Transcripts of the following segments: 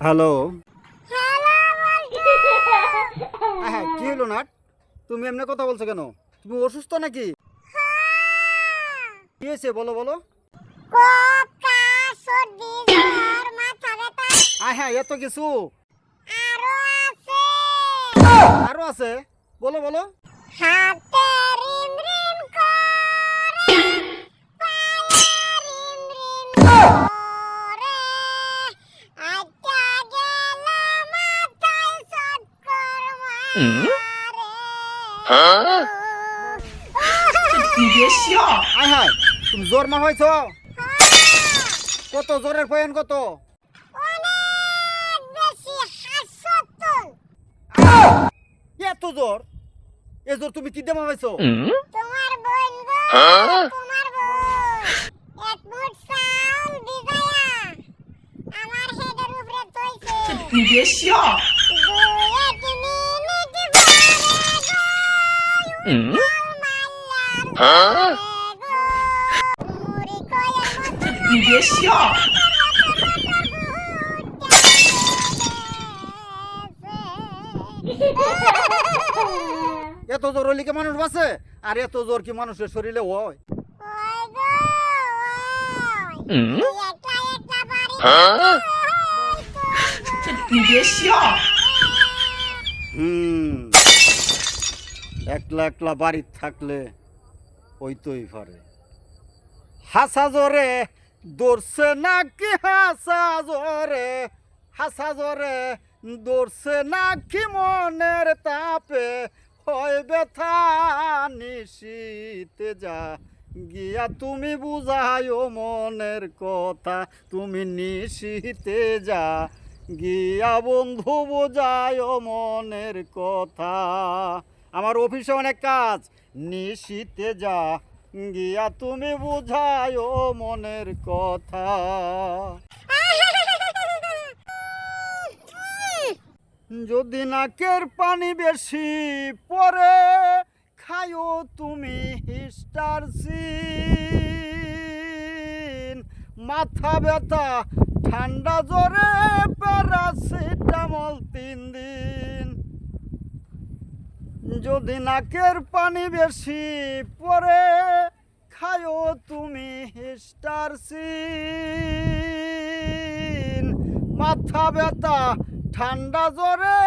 Hello হ্যাঁ কি হলো নাট? তুমি এমনি কথা বলছো কেন? তুমি অসুস্থ নাকি? কি হয়েছে বলো বলো? হ্যাঁ হ্যাঁ এত কিছু। আরও আছে? বলো বলো। হাতে আয় হায় তুমি জ্বর মা হয়েছ? কত জ্বরের পয়েন্ট কত? অনেক বেশি হাসতল এত জ্বর এ জ্বর তুমি কি দেমা হয়েছ? তোমার বোন তোমার বোন এক মুঠ চাউল ভিজায়া আমার হেডের উপরে তৈছে 你别 Hmm? এত জোর হইলে কি মানুষ বাঁচে? আর এত জোর কি মানুষের শরীরে হয়? Hmm? হুম। একলা একলা বাড়ির থাকলে ওই ওইতই পারে। হাসা জোরে দৌড়ছে নাকি হাসা জোরে হাসা জোরে দৌড়ছে নাকি মনের তাপে? হয় ব্যথা নিশীতে যা, গিয়া তুমি বুঝায়ও মনের কথা, তুমি নিশীতে যা, গিয়া বন্ধু বোঝায়ও মনের কথা। আমার অফিসে অনেক কাজ। নিশীতে যা গিয়া তুমি বুঝায়ও মনের কথা। যদি নাকের পানি বেশি পরে খায়ো তুমি হিস্টার সিন। মাথা ব্যথা, ঠান্ডা জ্বরে প্যারাসিটামল তিন দিন। যদি নাকের পানি বেশি পরে খায়ো তুমি হিস্টার সিন। মাথা ব্যথা, ঠান্ডা জ্বরে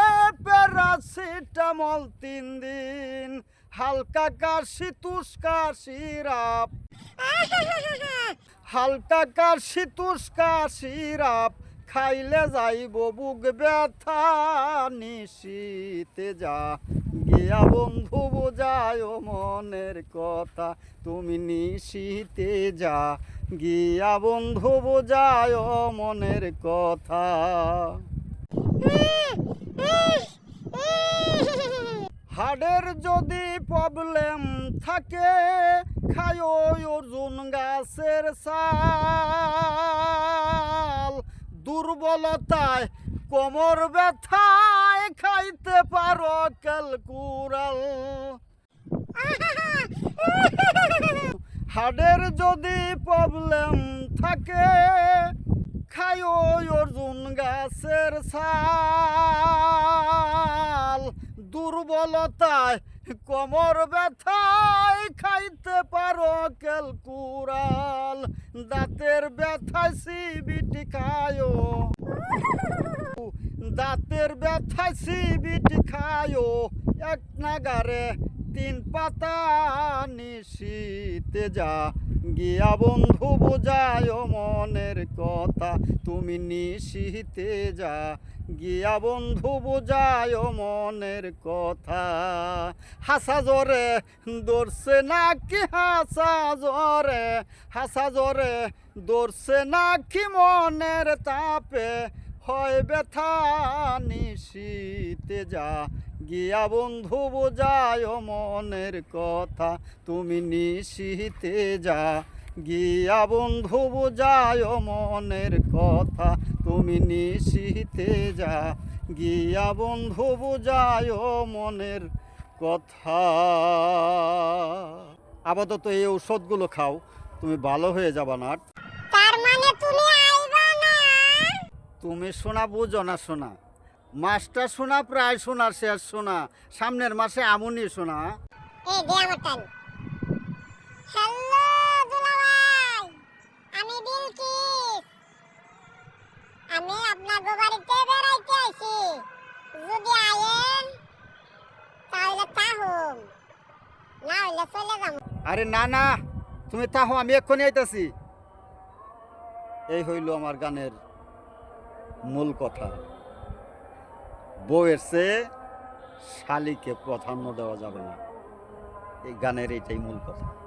প্যারাসিটামল তিন দিন। হালকা কাশি তুস্কা সিরাপ হালকা কাশি তুস্কা সিরাপ খাইলে যাইব বুক ব্যথা, নিশীতে যা। গিয়া বন্ধু, বোঝায় মনের কথা। তুমি নিশীতে যা, গিয়া বন্ধু, বোঝায় মনের কথা। হাড়ের যদি প্রবলেম থাকে, খায় অর্জুন গাছের সাল দুর্বলতায় কোমর ব্যথায় খাইতে পারো ক্যালকুরাল হাড়ের যদি প্রবলেম থাকে খায় অর্জুন গাছের ছাল। দুর্বলতায় কোমর ব্যথায় খাইতে পারো ক্যালকুরাল দাঁতের ব্যথায় সিবিটি খায়ো দাঁতের ব্যথায় সিবিটি খায়ো। এক নাগারে তিন পাতা নিশিতে যা। গিয়া বন্ধু বোঝায় মনের কথা, তুমি নিশিতে যা। গিয়া বন্ধু বোঝায় মনের কথা, হাসা জোরে দৌড়ছে নাকি হাসা জোরে হাসা জোরে দৌড়ছে নাকি মনের তাপে। হয় ব্যথা, নিশীতে যা। গিয়া বন্ধু, বোঝায় মনের কথা, তুমি নিশীতে যা। গিয়া বন্ধু, বোঝায় মনের কথা, তুমি নিশীতে যা। গিয়া বন্ধু, বোঝায় মনের কথা। আপাতত এই ঔষধগুলো খাও, তুমি ভালো হয়ে যাবা না তুমি শোনা বুঝো না শোনা। মাসটা শোনা প্রায় শোনার শেষ শোনা। সামনের মাসে আমনই শোনা। এই দে আমার টান হ্যালো দুলাভাই আমি বিলকিস। আমি আপনার বাড়িতে বেড়াইতে আইছি। যদি আয়েন তাহলে তাহুম। না হইলে চলে যাব আরে না না তুমি তাহো আমি এক্ষুনি আইতাছি। এই হইল আমার গানের মূল কথা। বউয়ের চেয়ে শালিকে প্রাধান্য দেওয়া যাবে না। এই গানের এইটাই মূল কথা।